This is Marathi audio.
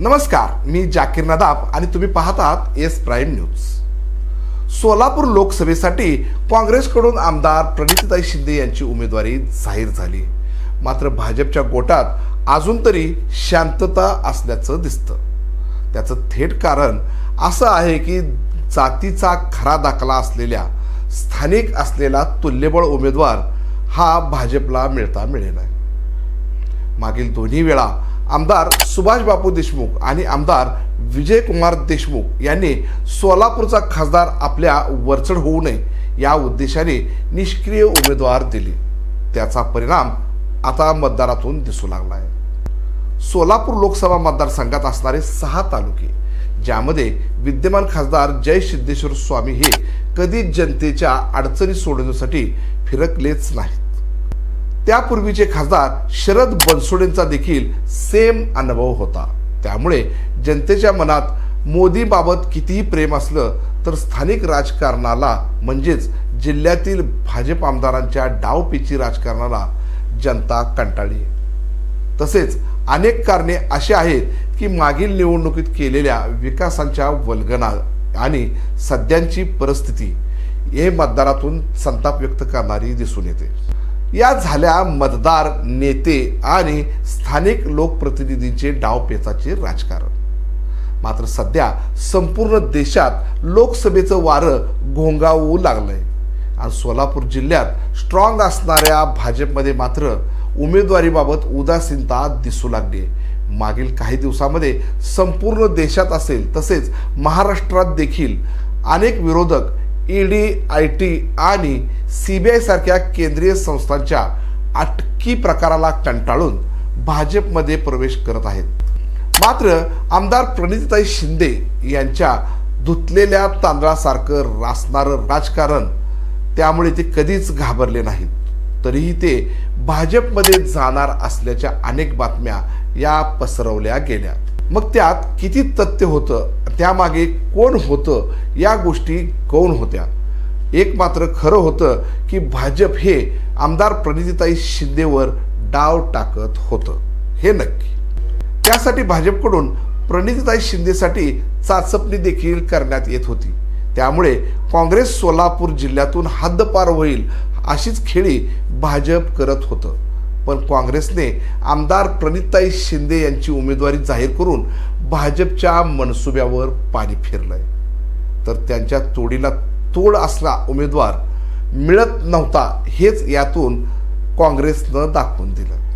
नमस्कार मी जाकीर नदाब आणि तुम्ही पाहतात एस प्राईम न्यूज. सोलापूर लोकसभेसाठी काँग्रेसकडून आमदार प्रणितीताई शिंदे यांची उमेदवारी जाहीर झाली. मात्र भाजपच्या गोटात अजून तरी शांतता असल्याचं दिसतं. त्याचं थेट कारण असं आहे की जातीचा खरा दाखला असलेल्या स्थानिक असलेला तुल्यबळ उमेदवार हा भाजपला मिळता मिळेना. मागील दोन्ही वेळा आमदार सुभाष बापू देशमुख आणि आमदार विजयकुमार देशमुख यांनी सोलापूरचा खासदार आपल्या वरचढ होऊ नये या उद्देशाने निष्क्रिय उमेदवार दिले. त्याचा परिणाम आता मतदारातून दिसू लागला आहे सोलापूर लोकसभा मतदारसंघात असणारे सहा तालुके ज्यामध्ये विद्यमान खासदार जय सिद्धेश्वर स्वामी हे कधीच जनतेच्या अडचणी सोडवण्यासाठी फिरकलेच नाहीत. त्यापूर्वीचे खासदार शरद बनसोडेंचा देखील सेम अनुभव होता. त्यामुळे जनतेच्या मनात मोदीबाबत कितीही प्रेम असलं तर स्थानिक राजकारणाला म्हणजेच जिल्ह्यातील भाजप आमदारांच्या डावपीची राजकारणाला जनता कंटाळली. तसेच अनेक कारणे अशी आहेत की मागील निवडणुकीत केलेल्या विकासांच्या वल्गना आणि सध्यांची परिस्थिती हे मतदारातून संताप व्यक्त करणारी दिसून येते. या झाल्या मतदार नेते आणि स्थानिक लोकप्रतिनिधींचे डावपेचाचे राजकारण. मात्र सध्या संपूर्ण देशात लोकसभेचं वारं घोंगावू लागलंय. आणि सोलापूर जिल्ह्यात स्ट्रॉंग असणाऱ्या भाजपमध्ये मात्र उमेदवारीबाबत उदासीनता दिसू लागली मागील काही दिवसामध्ये संपूर्ण देशात असेल तसेच महाराष्ट्रात देखील अनेक विरोधक ई डी आय टी आणि सी बी आयसारख्या केंद्रीय संस्थांच्या अटकी प्रकाराला कंटाळून भाजपमध्ये प्रवेश करत आहेत. मात्र आमदार प्रणितताई शिंदे यांच्या धुतलेल्या तांदळासारखं रासणारं राजकारण त्यामुळे ते कधीच घाबरले नाहीत. तरीही ते भाजपमध्ये जाणार असल्याच्या अनेक बातम्या या पसरवल्या गेल्या. मग त्यात किती तथ्य होतं? त्यामागे कोण होतं? या गोष्टी कौन होत्या? एक मात्र खरं होतं की भाजप हे आमदार प्रणितीताई शिंदेवर डाव टाकत होतं. हे नक्की. त्यासाठी भाजपकडून प्रणितीताई शिंदेसाठी चाचपणी देखील करण्यात येत होती. त्यामुळे काँग्रेस सोलापूर जिल्ह्यातून हद्दपार होईल अशीच खेळी भाजप करत होतं. पण काँग्रेसने आमदार प्रणिताई शिंदे यांची उमेदवारी जाहीर करून भाजपच्या मनसुब्यावर पाणी फिरलंय. तर त्यांच्या तोडीला तोड असला उमेदवार मिळत नव्हता हेच यातून काँग्रेसनं दाखवून दिलं.